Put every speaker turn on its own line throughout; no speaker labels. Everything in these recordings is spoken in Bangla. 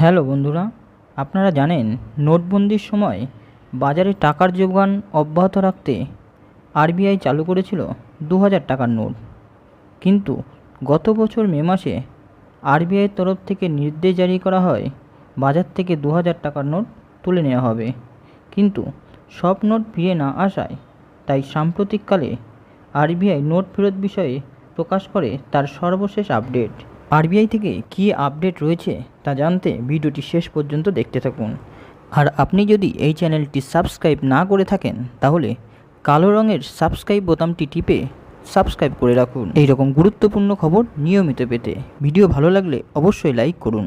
হ্যালো বন্ধুরা, আপনারা জানেন নোটবন্দির সময় বাজারে টাকার যোগান অব্যাহত রাখতে আরবিআই চালু করেছিল দু হাজার টাকার নোট। কিন্তু গত বছর মে মাসে আরবিআইয়ের তরফ থেকে নির্দেশ জারি করা হয়, বাজার থেকে দু হাজার টাকার নোট তুলে নেওয়া হবে। কিন্তু সব নোট ফিরে না আসায় তাই সাম্প্রতিককালে আরবিআই নোট ফেরত বিষয়ে প্রকাশ করে তার সর্বশেষ আপডেট। আরবিআই থেকে কী আপডেট রয়েছে তা জানতে ভিডিওটি শেষ পর্যন্ত দেখতে থাকুন। আর আপনি যদি এই চ্যানেলটি সাবস্ক্রাইব না করে থাকেন, তাহলে কালো রঙের সাবস্ক্রাইব বোতামটি টিপে সাবস্ক্রাইব করে রাখুন। এই রকম গুরুত্বপূর্ণ খবর নিয়মিত পেতে ভিডিও ভালো লাগলে অবশ্যই লাইক করুন।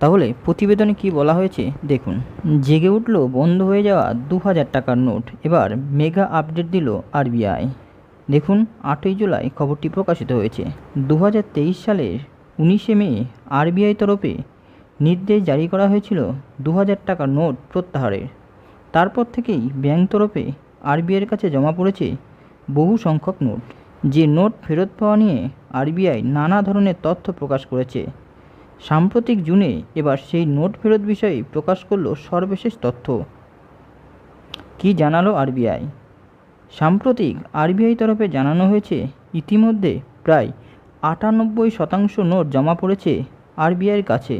তাহলে প্রতিবেদনে কি বলা হয়েছে দেখুন, জেগে উঠল বন্ধ হয়ে যাওয়া দু হাজার টাকার নোট, এবার মেগা আপডেট দিল আরবিআই। দেখুন, আটই জুলাই খবরটি প্রকাশিত হয়েছে। দু হাজার তেইশ সালের উনিশে মে আরবিআই তরফে নির্দেশ জারি করা হয়েছিল দু টাকার নোট প্রত্যাহারের। তারপর থেকেই ব্যাংক তরফে আরবিআইয়ের কাছে জমা পড়েছে বহু সংখ্যক নোট। যে নোট ফেরত পাওয়া নিয়ে আরবিআই নানা ধরনের তথ্য প্রকাশ করেছে। সাম্প্রতিক জুনে এবার সেই নোট ফেরত বিষয়ে প্রকাশ করল সর্বশেষ তথ্য। কি জানালো আরবিআই? সাম্প্রতিক আরবিআই তরফে জানানো হয়েছে, ইতিমধ্যে প্রায় আটানব্বই শতাংশ নোট জমা পড়েছে আরবিআইয়ের কাছে।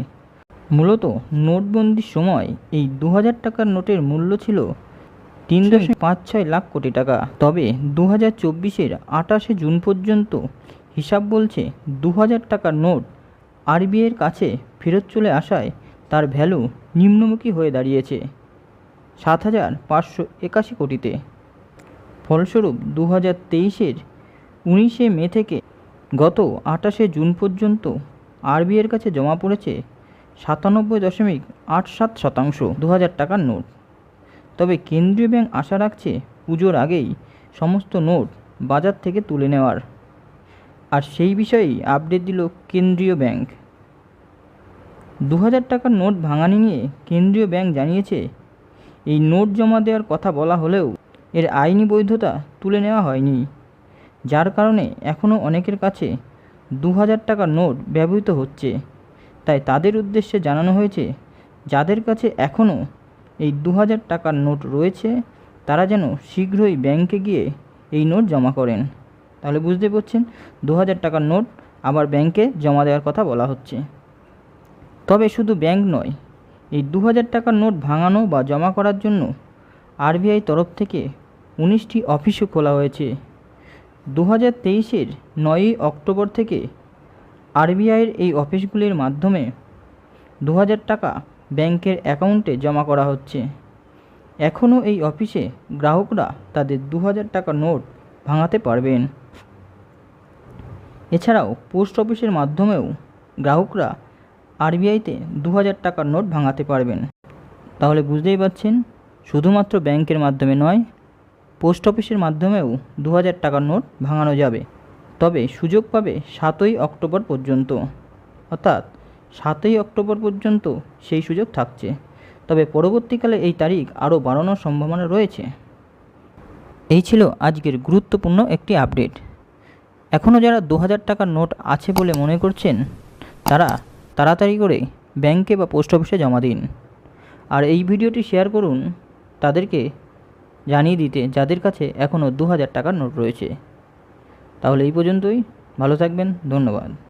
মূলত নোটবন্দির সময় এই দু হাজার টাকার নোটের মূল্য ছিল তিন দশমিক পাঁচ ছয় লাখ কোটি টাকা। তবে দু হাজার চব্বিশের আটাশে জুন পর্যন্ত হিসাব বলছে দু হাজার টাকার নোট আরবিআইয়ের কাছে ফেরত চলে আসায় তার ভ্যালু নিম্নমুখী হয়ে দাঁড়িয়েছে, সাত হাজার পাঁচশো একাশি কোটিতে। ফলস্বরূপ দু হাজার তেইশের উনিশে মে থেকে গত আটাশে জুন পর্যন্ত আরবিআইয়ের কাছে জমা পড়েছে সাতানব্বই দশমিক আট সাত শতাংশ দু হাজার টাকার নোট। তবে কেন্দ্রীয় ব্যাংক আশা রাখছে পুজোর আগেই সমস্ত নোট বাজার থেকে তুলে নেওয়ার। আর সেই বিষয়েই আপডেট দিল কেন্দ্রীয় ব্যাংক। দু হাজার টাকার নোট ভাঙানি নিয়ে কেন্দ্রীয় ব্যাংক জানিয়েছে, এই নোট জমা দেওয়ার কথা বলা হলেও এর আইনি বৈধতা তুলে নেওয়া হয়নি, যার কারণে এখনও অনেকের কাছে দু হাজার টাকার নোট ব্যবহৃত হচ্ছে। তাই তাদের উদ্দেশ্যে জানানো হয়েছে, যাদের কাছে এখনও এই দু হাজার টাকার নোট রয়েছে, তারা যেন শীঘ্রই ব্যাংকে গিয়ে এই নোট জমা করেন। তাহলে বুঝতে পারছেন দু হাজার টাকার নোট আবার ব্যাংকে জমা দেওয়ার কথা বলা হচ্ছে। তবে শুধু ব্যাংক নয়, এই দু হাজার টাকার নোট ভাঙানো বা জমা করার জন্য আরবিআই তরফ থেকে উনিশটি অফিসও খোলা হয়েছে। দু হাজার তেইশের নয়ই অক্টোবর থেকে আরবিআইয়ের এই অফিসগুলির মাধ্যমে দু হাজার টাকা ব্যাংকের অ্যাকাউন্টে জমা করা হচ্ছে। এখনও এই অফিসে গ্রাহকরা তাদের দু হাজার টাকা নোট ভাঙাতে পারবেন। এছাড়াও পোস্ট অফিসের মাধ্যমেও গ্রাহকরা আরবিআইতে দু হাজার টাকার নোট ভাঙাতে পারবেন। তাহলে বুঝতেই পারছেন, শুধুমাত্র ব্যাংকের মাধ্যমে নয় পোস্ট অফিসের মাধ্যমেও দু হাজার টাকার নোট ভাঙানো যাবে। তবে সুযোগ পাবে সাতই অক্টোবর পর্যন্ত। অর্থাৎ সাতই অক্টোবর পর্যন্ত সেই সুযোগ থাকছে। তবে পরবর্তীকালে এই তারিখ আরও বাড়ানোর সম্ভাবনা রয়েছে। এই ছিল আজকের গুরুত্বপূর্ণ একটি আপডেট। এখনও যারা দু হাজার টাকার নোট আছে বলে মনে করছেন, তারা তাড়াতাড়ি করে ব্যাংকে বা পোস্ট অফিসে জমা দিন। আর এই ভিডিওটি শেয়ার করুন, তাদেরকে জানিয়ে দিতে যাদের কাছে এখনও দু হাজার টাকার নোট রয়েছে। তাহলে এই পর্যন্তই। ভালো থাকবেন। ধন্যবাদ।